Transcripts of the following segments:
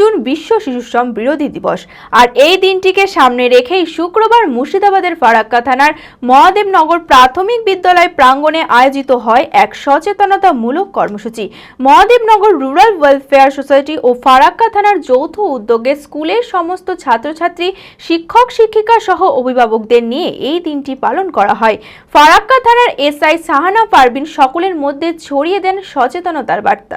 June বিশ্ব শিশুশ্রম বিরোধী দিবস। আর এই দিনটিকে সামনে রেখেই শুক্রবার মুর্শিদাবাদের ফারাক্কা থানার মহাদেবনগর প্রাথমিক বিদ্যালয় প্রাঙ্গণে আয়োজিত হয় এক সচেতনতামূলক কর্মসূচি। মহাদেবনগর রুরাল ওয়েলফেয়ার সোসাইটি ও ফারাক্কা থানার যৌথ উদ্যোগে স্কুলের সমস্ত ছাত্রছাত্রী, শিক্ষক, শিক্ষিকা সহ অভিভাবকদের নিয়ে এই দিনটি পালন করা হয়। ফারাক্কা থানার এসআই সাহানা পারবিন সকলের মধ্যে ছড়িয়ে দেন সচেতনতার বার্তা।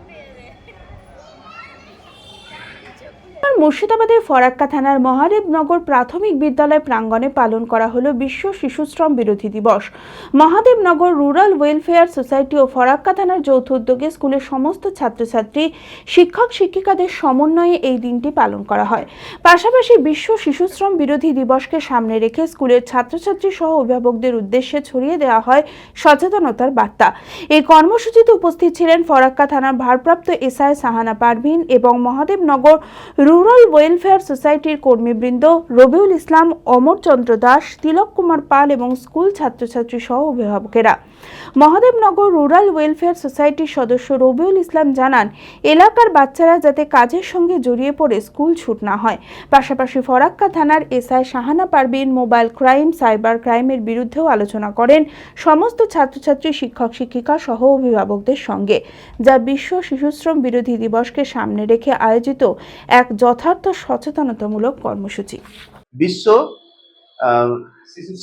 মুর্শিদাবাদের ফরাক্কা থানার মহাদেবনগর প্রাথমিক বিদ্যালয় প্রাঙ্গণে পালন করা হলো বিশ্ব শিশুশ্রম বিরোধী দিবস। মহাদেবনগর রুরাল ওয়েলফেয়ার সোসাইটি ও ফরাক্কা থানার যৌথ উদ্যোগে স্কুলের সমস্ত ছাত্রছাত্রী, শিক্ষক, শিক্ষিকাদের সমন্বয়ে এই দিনটি পালন করা হয়। পাশাপাশি বিশ্ব শিশুশ্রম বিরোধী দিবসকে সামনে রেখে স্কুলের ছাত্রছাত্রী সহ অভিভাবকদের উদ্দেশ্যে ছড়িয়ে দেওয়া হয় সচেতনতার বার্তা। এই কর্মসূচিতে উপস্থিত ছিলেন ফরাক্কা থানার ভারপ্রাপ্ত এসআই সাহানা পারভিন এবং মহাদেবনগর রুরাল ওয়েলফেয়ার সোসাইটির কর্মীবৃন্দ রবিউল ইসলাম অমরচন্দ্র দাস, তিলক কুমার পাল এবং স্কুল ছাত্রছাত্রী সহ অভিভাবকেরা। মহাদেবনগর রুরাল ওয়েলফেয়ার সোসাইটির সদস্য রবিউল ইসলাম জানান, এলাকার বাচ্চারা যাতে কাজের সঙ্গে জড়িয়ে পড়ে স্কুল ছুট না হয়। পাশাপাশি ফরাক্কা থানার SI Shahana Parbin mobile crime, cyber ক্রাইমের বিরুদ্ধেও আলোচনা করেন সমস্ত ছাত্রছাত্রী, শিক্ষক, শিক্ষিকা সহ অভিভাবকদের সঙ্গে। যা বিশ্ব শিশুশ্রম বিরোধী দিবসকে সামনে রেখে আয়োজিত এক যথার্থ সচেতনতামূলক কর্মসূচি। বিশ্ব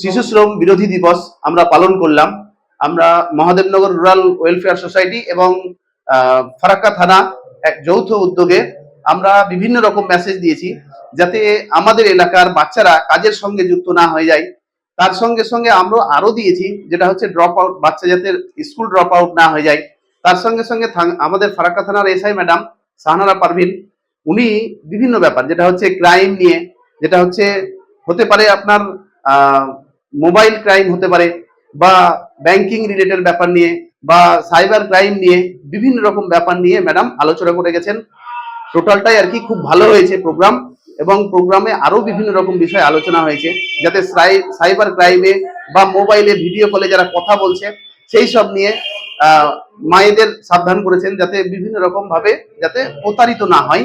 শিশু শ্রম বিরোধী দিবস আমরা পালন করলাম। আমরা মহাদেবনগর রুরাল ওয়েলফেয়ার সোসাইটি এবং ফারাক্কা থানা এক যৌথ উদ্যোগে আমরা বিভিন্ন রকম মেসেজ দিয়েছি যাতে আমাদের এলাকার বাচ্চারা কাজের সঙ্গে যুক্ত না হয়ে যায়। তার সঙ্গে সঙ্গে আমরা আরও দিয়েছি যেটা হচ্ছে ড্রপ আউট বাচ্চা যাতে স্কুল ড্রপ আউট না হয়ে যায়। তার সঙ্গে সঙ্গে আমাদের ফারাক্কা থানার এসআই ম্যাডাম সাহানারা পারভিন উনি বিভিন্ন ব্যাপার, যেটা হচ্ছে ক্রাইম নিয়ে, যেটা হচ্ছে হতে পারে আপনার মোবাইল ক্রাইম হতে পারে, বা ব্যাংকিং রিলেটেড ব্যাপার নিয়ে, বা সাইবার ক্রাইম নিয়ে, বিভিন্ন রকম ব্যাপার নিয়ে ম্যাডাম আলোচনা করে গেছেন। টোটালটাই আর কি খুব ভালো হয়েছে প্রোগ্রাম এবং প্রোগ্রামে আরও বিভিন্ন রকম বিষয় আলোচনা হয়েছে, যাতে সাইবার ক্রাইমে বা মোবাইলে ভিডিও কলে যারা কথা বলছে, সেই সব নিয়ে মায়েদের সাবধান করেছেন, যাতে বিভিন্ন রকম ভাবে যাতে প্রতারিত না হয়।